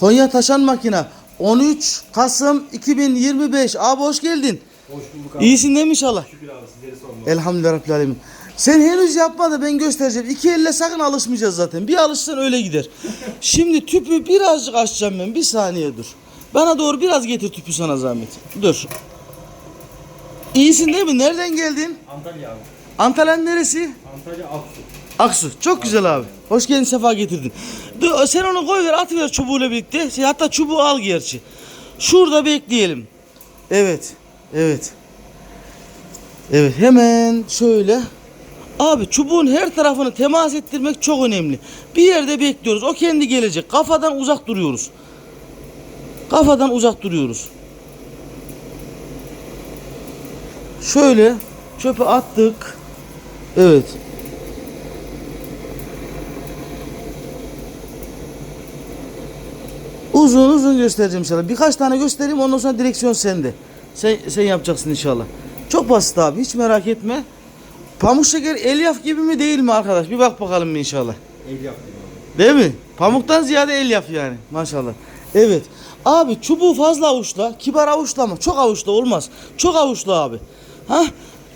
Konya Taşan Makine 13 Kasım 2025. Abi hoş geldin. Hoş bulduk abi. İyisin değil mi inşallah? Şükür abi sizleri sormalı. Elhamdülillah Rabbil Alemin. Sen henüz yapma da ben göstereceğim. İki elle sakın alışmayacağız zaten. Bir alışsan öyle gider. Şimdi tüpü birazcık açacağım ben. Bir saniye dur. Bana doğru biraz getir tüpü sana zahmet. Dur. İyisin değil mi? Nereden geldin? Antalya abi. Antalya'nın neresi? Antalya Aksu. Aksu. Çok güzel abi. Hoş geldin sefa getirdin. Dur, sen onu koy ver atıver çubuğuyla birlikte. Şey, hatta çubuğu al gerçi. Şurada bekleyelim. Evet. Evet. Evet hemen şöyle. Abi çubuğun her tarafını temas ettirmek çok önemli. Bir yerde bekliyoruz. O kendi gelecek. Kafadan uzak duruyoruz. Kafadan uzak duruyoruz. Şöyle çöpe attık. Evet. Uzun uzun göstereceğim inşallah. Birkaç tane göstereyim ondan sonra direksiyon sende. Sen, sen yapacaksın inşallah. Çok basit abi hiç merak etme. Pamuk şeker elyaf gibi mi değil mi arkadaş? Bir bak bakalım inşallah. El yaptım abi. Değil mi? Pamuktan ziyade elyaf yani maşallah. Evet. Abi çubuğu fazla avuçla. Kibar avuçlama. Çok avuçla olmaz. Çok avuçla abi. Ha?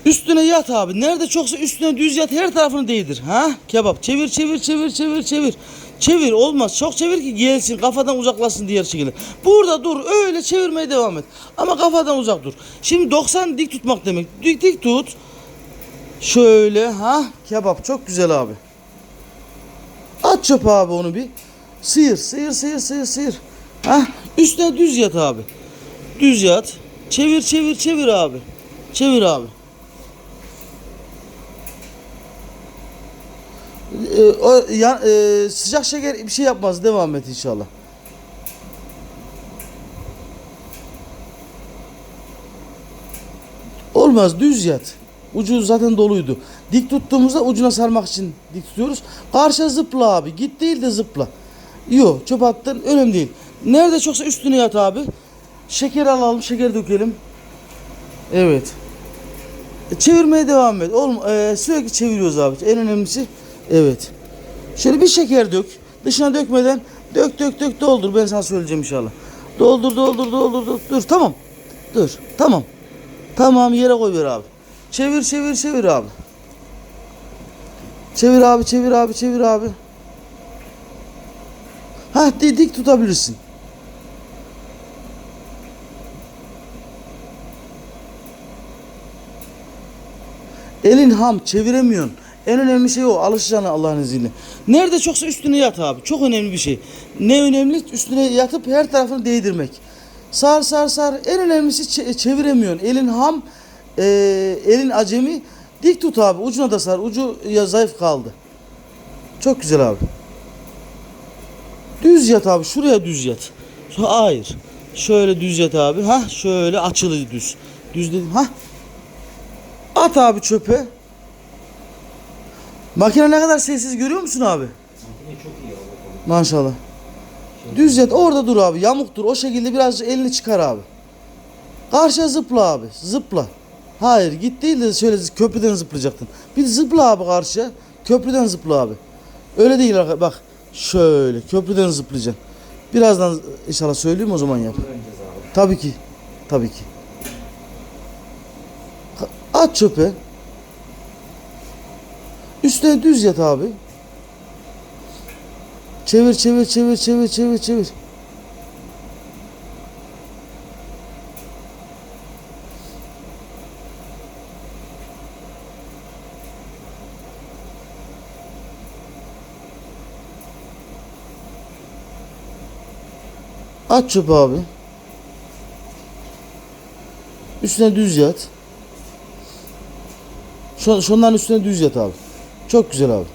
Üstüne yat abi. Nerede çoksa üstüne düz yat. Her tarafını değdir. Ha? Kebap. Çevir çevir çevir çevir çevir. Çevir olmaz. Çok çevir ki gelsin. Kafadan uzaklaşsın diğer şekilde. Burada dur. Öyle çevirmeye devam et. Ama kafadan uzak dur. Şimdi 90 dik tutmak demek. Dik dik tut. Şöyle ha kebap çok güzel abi. At çöpe abi onu bir. Sıyır, sıyır, sıyır, sıyır, sıyır. Hah, üstüne düz yat abi. Düz yat. Çevir, çevir, çevir abi. Çevir abi. Ee, o, ya, e, sıcak şeker bir şey yapmaz. Devam et inşallah. Olmaz düz yat. Ucu zaten doluydu. Dik tuttuğumuzda ucuna sarmak için dik tutuyoruz. Karşı zıpla abi. Git değil de zıpla. Yok çöp attın önemli değil. Nerede çoksa üstüne yat abi. Şeker alalım şeker dökelim. Evet. E, Çevirmeye devam et. Oğlum e, sürekli çeviriyoruz abi. En önemlisi evet. Şöyle bir şeker dök. Dışına dökmeden dök dök dök doldur. Ben sana söyleyeceğim inşallah. Doldur doldur doldur dur. Dur tamam. Dur tamam. Tamam yere koy ver abi. Çevir çevir çevir abi. Çevir abi çevir abi çevir abi. Ha dik tutabilirsin. Elin ham çeviremiyorsun. En önemli şey o. Alışacaksın Allah'ın izniyle. Nerede çoksa üstüne yat abi. Çok önemli bir şey. Ne önemli? Üstüne yatıp her tarafını değdirmek. Sar sar sar. En önemlisi çe- çeviremiyorsun. Elin ham, e, elin acemi. Dik tut abi. Ucuna da sar. Ucu ya zayıf kaldı. Çok güzel abi. Düz yat abi. Şuraya düz yat. Hayır. Şöyle düz yat abi. Ha şöyle açılı düz. Düz dedim. Ha. At abi çöpe. Makine ne kadar sessiz görüyor musun abi? Makine çok iyi abi. Maşallah. Düz yat orada dur abi. Yamuk dur. O şekilde birazcık elini çıkar abi. Karşıya zıpla abi. Zıpla. Hayır git değil de şöyle köprüden zıplayacaktın. Bir zıpla abi karşıya. Köprüden zıpla abi. Öyle değil bak. Şöyle köprüden zıplayacaksın. Birazdan inşallah söyleyeyim o zaman yap. Tabii ki. Tabii ki. At çöpe. Üstüne düz yat abi. Çevir çevir çevir çevir çevir çevir. At çöpe abi. Üstüne düz yat. Şu, şunların üstüne düz yat abi. Çok güzel abi.